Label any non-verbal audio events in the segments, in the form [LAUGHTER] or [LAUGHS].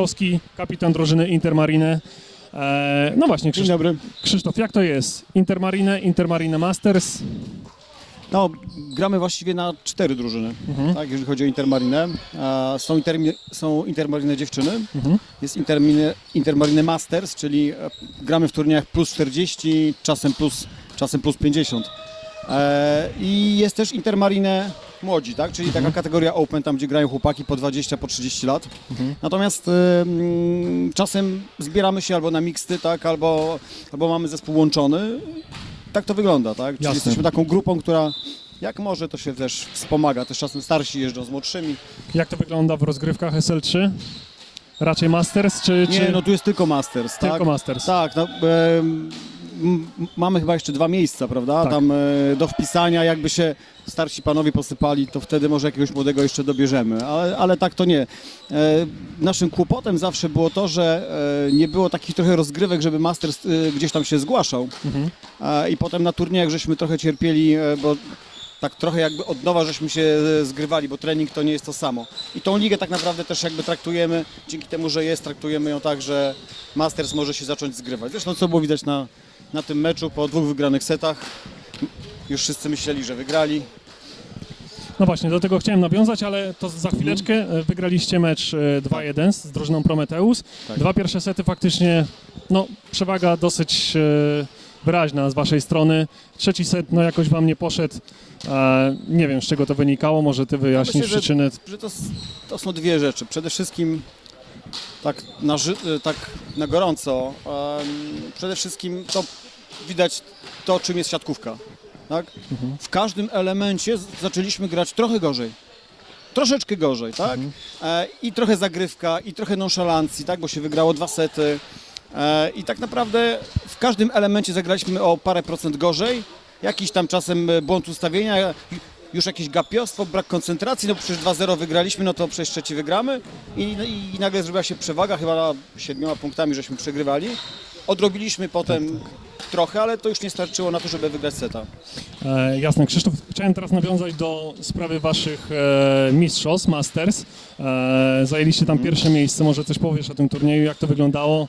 Polski, kapitan drużyny Intermarine. E, no właśnie, Dzień Krzysztof, dobry. Krzysztof, jak to jest? Intermarine, Intermarine Masters. No, gramy właściwie na cztery drużyny, tak, jeżeli chodzi o Intermarinę. A Są, intermi- są Intermarine dziewczyny, jest Intermarine, Intermarine Masters, czyli e, gramy w turniejach plus 40, czasem plus, czasem plus 50. E, I jest też Intermarine młodzi, tak, czyli taka kategoria Open, tam gdzie grają chłopaki po 20, po 30 lat. Natomiast e, mm, czasem zbieramy się albo na miksty, tak, albo, albo mamy zespół łączony. Tak to wygląda, tak? Czyli Jasne. jesteśmy taką grupą, która jak może, to się też wspomaga. Też czasem starsi jeżdżą z młodszymi. Jak to wygląda w rozgrywkach SL3? Raczej Masters, czy... Nie, czy... no tu jest tylko Masters, Tylko tak? Masters. Tak, no, em, mamy chyba jeszcze dwa miejsca, prawda? Tak. Tam e, do wpisania, jakby się starsi panowie posypali, to wtedy może jakiegoś młodego jeszcze dobierzemy, ale, ale tak to nie. E, naszym kłopotem zawsze było to, że e, nie było takich trochę rozgrywek, żeby Masters e, gdzieś tam się zgłaszał. Mhm. E, I potem na turniejach żeśmy trochę cierpieli, e, bo tak trochę jakby od nowa żeśmy się zgrywali, bo trening to nie jest to samo. I tą ligę tak naprawdę też jakby traktujemy, dzięki temu, że jest, traktujemy ją tak, że Masters może się zacząć zgrywać. Zresztą co było widać na, na tym meczu po dwóch wygranych setach. Już wszyscy myśleli, że wygrali. No właśnie, do tego chciałem nawiązać, ale to za chwileczkę. E, Wygraliście mecz e, 2-1 z drużyną Prometeus. Tak. Dwa pierwsze sety faktycznie, no przewaga dosyć e, wyraźna z waszej strony. Trzeci set, no jakoś wam nie poszedł. E, nie wiem, z czego to wynikało, może ty wyjaśnisz myślę, że- przyczynę. Że to, to są dwie rzeczy. Przede wszystkim tak na, ży- tak na gorąco. przede wszystkim to widać to, czym jest siatkówka. Tak? W każdym elemencie zaczęliśmy grać trochę gorzej. Troszeczkę gorzej, tak? E, I trochę zagrywka, i trochę nonszalancji, tak? Bo się wygrało dwa sety. E, I tak naprawdę w każdym elemencie zagraliśmy o parę procent gorzej. Jakiś tam czasem błąd ustawienia, już jakieś gapiostwo, brak koncentracji, no przecież 2-0 wygraliśmy, no to przecież trzeci wygramy. I, i nagle zrobiła się przewaga, chyba siedmioma punktami żeśmy przegrywali. Odrobiliśmy potem trochę, ale to już nie starczyło na to, żeby wygrać seta. E, jasne, Krzysztof, chciałem teraz nawiązać do sprawy waszych e, mistrzostw, Masters. E, zajęliście tam pierwsze miejsce, może coś powiesz o tym turnieju, jak to wyglądało,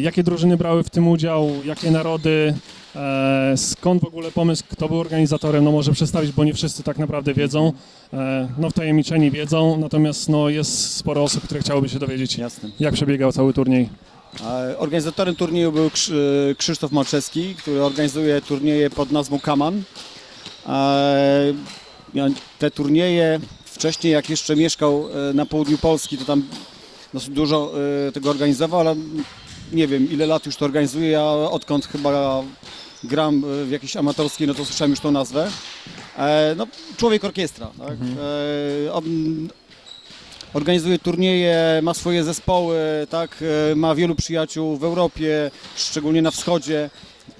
jakie drużyny brały w tym udział, jakie narody, e, skąd w ogóle pomysł, kto był organizatorem, no może przedstawić, bo nie wszyscy tak naprawdę wiedzą, e, no wtajemniczeni wiedzą, natomiast no jest sporo osób, które chciałyby się dowiedzieć, Jasne. jak przebiegał cały turniej. E, Organizatorem turnieju był Krzy- Krzysztof Malczewski, który organizuje turnieje pod nazwą Kaman. E, Te turnieje wcześniej, jak jeszcze mieszkał e, na południu Polski, to tam dosyć dużo e, tego organizował, ale nie wiem ile lat już to organizuje. Ja odkąd chyba gram e, w jakiejś amatorskiej, no to słyszałem już tą nazwę. E, No, człowiek orkiestra. Tak? E, on- organizuje turnieje, ma swoje zespoły, tak, e, ma wielu przyjaciół w Europie, szczególnie na wschodzie.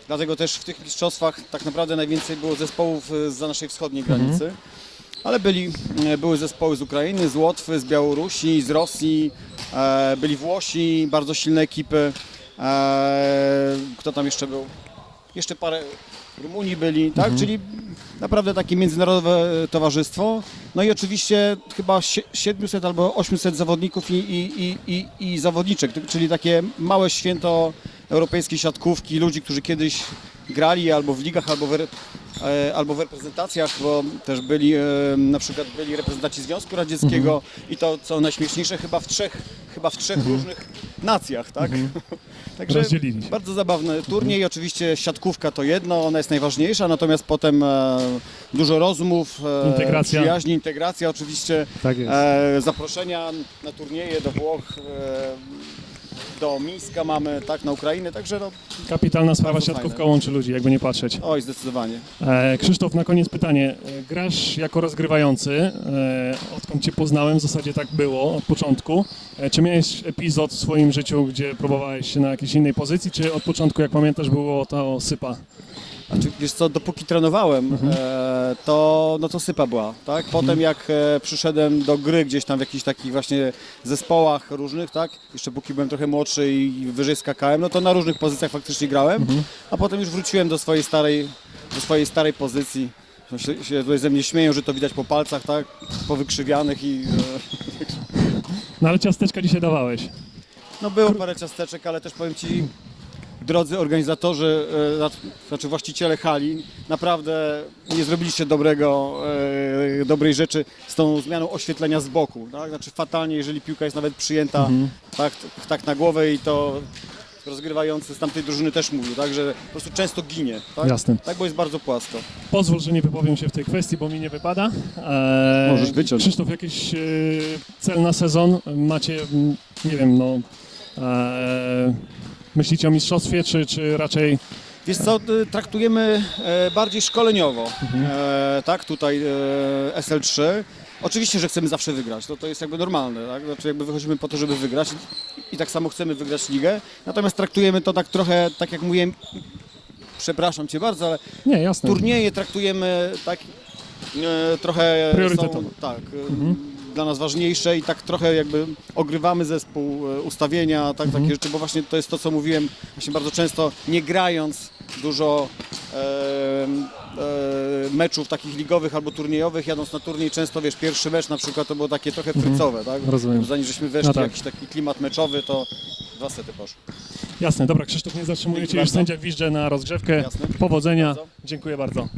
Dlatego też w tych mistrzostwach tak naprawdę najwięcej było zespołów e, za naszej wschodniej granicy. Ale byli, e, były zespoły z Ukrainy, z Łotwy, z Białorusi, z Rosji, e, byli Włosi, bardzo silne ekipy. E, kto tam jeszcze był? Jeszcze parę Rumunii byli, tak? Czyli naprawdę takie międzynarodowe towarzystwo. No i oczywiście chyba sie- 700 albo 800 zawodników i, i, i, i, zawodniczek, czyli takie małe święto europejskiej siatkówki, ludzi, którzy kiedyś grali albo w ligach, albo w, albo w reprezentacjach, bo też byli e, na przykład byli reprezentanci Związku Radzieckiego i to co najśmieszniejsze chyba w trzech, chyba w trzech różnych nacjach, tak? [LAUGHS] Także Rozdzielili bardzo zabawny turniej. Oczywiście siatkówka to jedno, ona jest najważniejsza, natomiast potem e, dużo rozmów, e, Integracja. przyjaźni, integracja oczywiście, Tak e, zaproszenia na turnieje do Włoch, e, do Mińska mamy, tak, na Ukrainę, także no, Kapitalna sprawa, bardzo siatkówka fajne. łączy ludzi, jakby nie patrzeć. oj, zdecydowanie. E, Krzysztof, na koniec pytanie. E, Grasz jako rozgrywający. E, odkąd Cię poznałem, w zasadzie tak było od początku. E, czy miałeś epizod w swoim życiu, gdzie próbowałeś się na jakiejś innej pozycji, czy od początku, jak pamiętasz, było to sypa? Znaczy, wiesz co, dopóki trenowałem, Mhm. e, to, no to sypa była, tak? Potem jak e, przyszedłem do gry gdzieś tam w jakichś takich właśnie zespołach różnych, tak? Jeszcze póki byłem trochę młodszy i wyżej skakałem, no to na różnych pozycjach faktycznie grałem, Mhm. a potem już wróciłem do swojej starej, do swojej starej pozycji. Się, się tutaj ze mnie śmieją, że to widać po palcach, tak? Powykrzywianych i... E, No ale ciasteczka dzisiaj dawałeś. No było parę ciasteczek, ale też powiem Ci, drodzy organizatorzy, e, zna- znaczy właściciele hali, naprawdę nie zrobiliście dobrego, e, dobrej rzeczy z tą zmianą oświetlenia z boku. Tak? Znaczy fatalnie, jeżeli piłka jest nawet przyjęta Mhm. tak, tak na głowę i to rozgrywający z tamtej drużyny też mówił, tak? że po prostu często ginie. Tak? Jasne. tak, bo jest bardzo płasko. Pozwól, że nie wypowiem się w tej kwestii, bo mi nie wypada. Eee, Możesz wyciąć. Krzysztof, jakiś e, cel na sezon? Macie, m, nie wiem, no... E, myślicie o mistrzostwie, czy, czy raczej... Wiesz co, y, traktujemy e, bardziej szkoleniowo, e, tak, tutaj e, SL3. Oczywiście, że chcemy zawsze wygrać, to, to jest jakby normalne, tak? Znaczy jakby wychodzimy po to, żeby wygrać i tak samo chcemy wygrać ligę, natomiast traktujemy to tak trochę, tak jak mówiłem, przepraszam Cię bardzo, ale Nie, jasne. turnieje traktujemy tak e, trochę Priorytetowo. są, tak, e, dla nas ważniejsze i tak trochę jakby ogrywamy zespół, e, ustawienia, tak, takie rzeczy, bo właśnie to jest to, co mówiłem właśnie bardzo często, nie grając dużo e, e, meczów takich ligowych albo turniejowych, jadąc na turniej często, wiesz, pierwszy mecz na przykład to było takie trochę frycowe, tak? Rozumiem. Zanim żeśmy weszli No tak. jakiś taki klimat meczowy, to dwa sety poszły. Jasne, dobra Krzysztof, nie Cię, już sędzia gwizdże na rozgrzewkę. Jasne. Powodzenia, Bardzo. dziękuję bardzo.